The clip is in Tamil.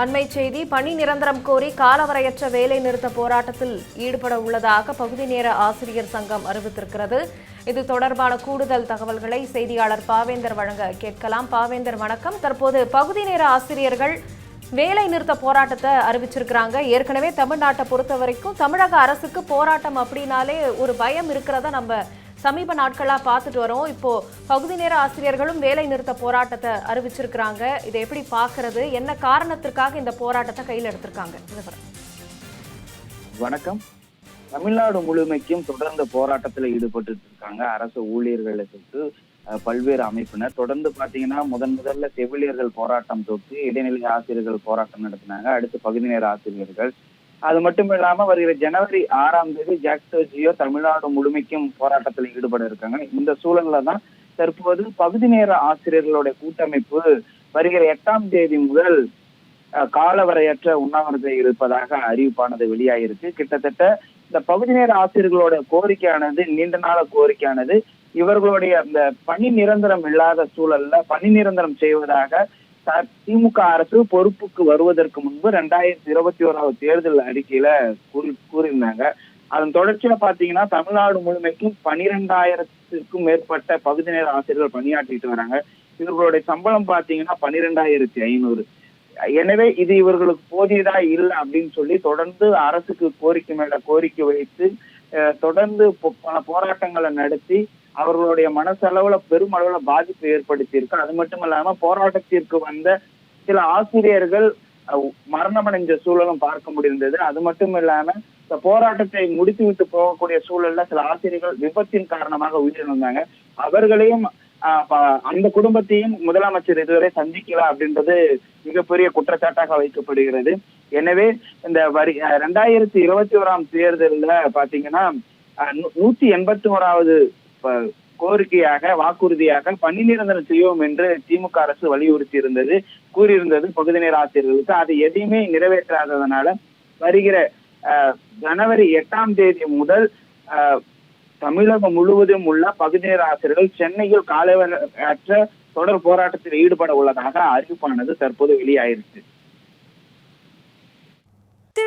அண்மை செய்தி பணி நிரந்தரம் கோரி காலவரையற்ற வேலை நிறுத்த போராட்டத்தில் ஈடுபட உள்ளதாக பகுதி நேர ஆசிரியர் சங்கம் அறிவித்திருக்கிறது. இது தொடர்பான கூடுதல் தகவல்களை செய்தியாளர் பாவேந்தர் வழங்க கேட்கலாம். பாவேந்தர் வணக்கம். தற்போது பகுதி நேர ஆசிரியர்கள் வேலை நிறுத்த போராட்டத்தை அறிவிச்சிருக்கிறாங்க. ஏற்கனவே தமிழ்நாட்டை பொறுத்த வரைக்கும் தமிழக அரசுக்கு போராட்டம் அப்படின்னாலே ஒரு பயம் இருக்கிறத நம்ம சமீப நாட்களா பார்த்துட்டு வரோம். இப்போ பகுதி நேர ஆசிரியர்களும் வேலை நிறுத்த போராட்டத்தை அறிவிச்சிருக்கிறாங்க. இதை எப்படி பார்க்கறது? என்ன காரணத்திற்காக இந்த போராட்டத்தை கையில் எடுத்திருக்காங்க? வணக்கம். தமிழ்நாடு முழுமைக்கும் தொடர்ந்து போராட்டத்தில் ஈடுபட்டு இருக்காங்க அரசு ஊழியர்களுக்கு தொட்டு பல்வேறு அமைப்பினர். தொடர்ந்து பாத்தீங்கன்னா முதன் முதல்ல செவிலியர்கள் போராட்டம் தொட்டு இடைநிலை ஆசிரியர்கள் போராட்டம் நடத்தினாங்க. அடுத்து பகுதி நேர ஆசிரியர்கள் அது மட்டும் இல்லாம வருகிற ஜனவரி ஆறாம் தேதி ஜாக்டோ ஜியோ தமிழ்நாடு முழுமைக்கும் போராட்டத்தில் ஈடுபட இருக்காங்க. இந்த சூழல்ல தான் தற்போது பகுதி நேர ஆசிரியர்களுடைய கூட்டமைப்பு வருகிற எட்டாம் தேதி முதல் அஹ், காலவரையற்ற உண்ணாவிரதம் இருப்பதாக அறிவிப்பானது வெளியாகிருக்கு கிட்டத்தட்ட இந்த பகுதி நேர ஆசிரியர்களோட கோரிக்கையானது நீண்ட நாள கோரிக்கையானது இவர்களுடைய அந்த பணி நிரந்தரம் இல்லாத சூழல்ல பணி நிரந்தரம் செய்வதாக திமுக அரசு பொறுப்புக்கு வருவதற்கு முன்பு ரெண்டாயிரத்தி இருபத்தி ஓராவது தேர்தல் அறிக்கையில கூறி கூறியிருந்தாங்க. அதன் தொடர்ச்சியா பாத்தீங்கன்னா தமிழ்நாடு முழுமைக்கும் பனிரெண்டாயிரத்திற்கும் மேற்பட்ட பகுதி நேர ஆசிரியர்கள் பணியாற்றிட்டு வராங்க. இவர்களுடைய சம்பளம் பாத்தீங்கன்னா பன்னிரெண்டாயிரத்தி ஐநூறு. எனவே இது இவர்களுக்கு போதியதா இல்லை அப்படின்னு சொல்லி தொடர்ந்து அரசுக்கு கோரிக்கை மேல கோரிக்கை வைத்து அஹ், தொடர்ந்து பல போராட்டங்களை நடத்தி அவர்களுடைய மனசளவுல பெருமளவுல பாதிப்பு ஏற்படுத்தி இருக்கு அது மட்டும் இல்லாம போராட்டத்திற்கு வந்த சில ஆசிரியர்கள் மரணமடைஞ்ச சூழலும் பார்க்க முடிந்தது. அது மட்டும் இல்லாம இந்த போராட்டத்தை முடித்து விட்டு போகக்கூடிய சூழல்ல சில ஆசிரியர்கள் விபத்தின் காரணமாக உயிரிழந்தாங்க. அவர்களையும் ஆஹ், அந்த குடும்பத்தையும் முதலமைச்சர் இதுவரை சந்திக்கல அப்படின்றது மிகப்பெரிய குற்றச்சாட்டாக வைக்கப்படுகிறது. எனவே இந்த வரி ரெண்டாயிரத்தி இருபத்தி ஓராம் தேர்தல்ல பாத்தீங்கன்னா அஹ், நூ- நூத்தி எண்பத்தி ஓராவது கோரிக்கையாக வாக்குறுதியாக பணி நிரந்தரம் செய்வோம் என்று திமுக அரசு வலியுறுத்தி இருந்தது கூறியிருந்தது பகுதி நேர ஆசிரியர்களுக்கு. அது எதையுமே நிறைவேற்றாததுனால வருகிற அஹ், ஜனவரி எட்டாம் தேதி முதல் அஹ், தமிழகம் முழுவதும் உள்ள பகுதிநேர ஆசிரியர்கள் சென்னையில் காலவரையற்ற தொடர் போராட்டத்தில் ஈடுபட உள்ளதாக அறிவிப்பானது தற்போது வெளியாயிருச்சு